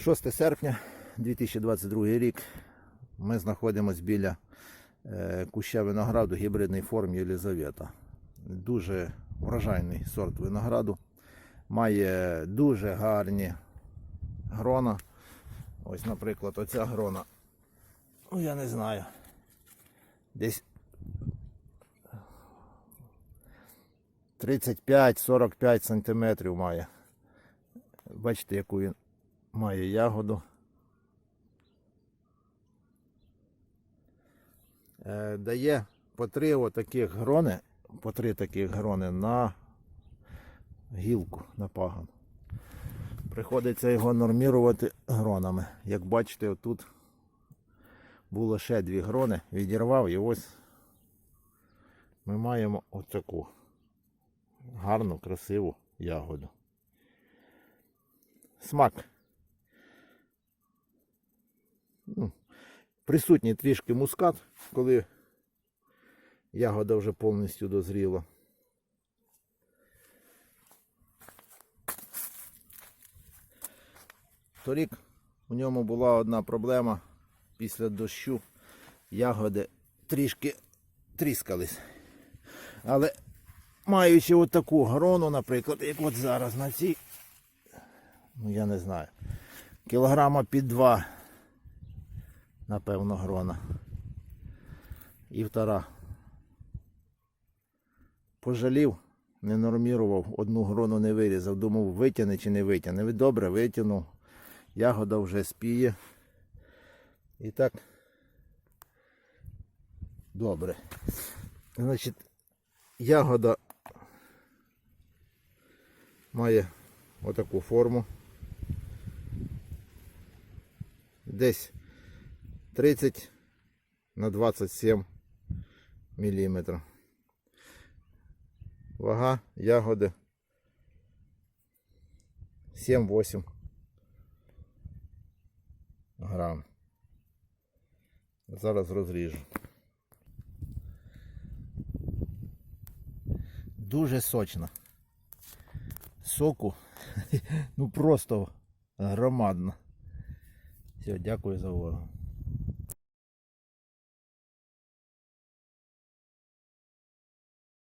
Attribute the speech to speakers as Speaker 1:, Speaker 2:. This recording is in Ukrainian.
Speaker 1: 6 серпня 2022 рік. Ми знаходимося біля е, куща винограду гібридний форм Єлизавета. Дуже врожайний сорт винограду. Має дуже гарні грона. Ось, наприклад, оця грона. Ну, я не знаю. Десь 35-45 сантиметрів має. Бачите, яку він має ягоду. Е, дає по три отаких грони, по три таких грони на гілку, на пагон. Приходиться його нормірувати гронами. Як бачите, отут було ще дві грони, відірвав і ось ми маємо отаку гарну, красиву ягоду. Смак. Присутній трішки мускат, коли ягода вже повністю дозріла. Торік у ньому була одна проблема після дощу. Ягоди трішки тріскались. Але маючи отаку грону, наприклад, як от зараз на цій, ну я не знаю, кілограма під два, напевно, грона. І втора. Пожалів, не нормірував, одну грону не вирізав, думав, витягне чи не витягне. Добре, витягнув. Ягода вже спіє. І так. Добре. Значить, ягода має отаку форму. Десь 30 на 27 міліметрів. Вага ягоди 7-8 грам. Зараз розріжу. Дуже сочно. Соку, ну просто громадно. Все, дякую за увагу.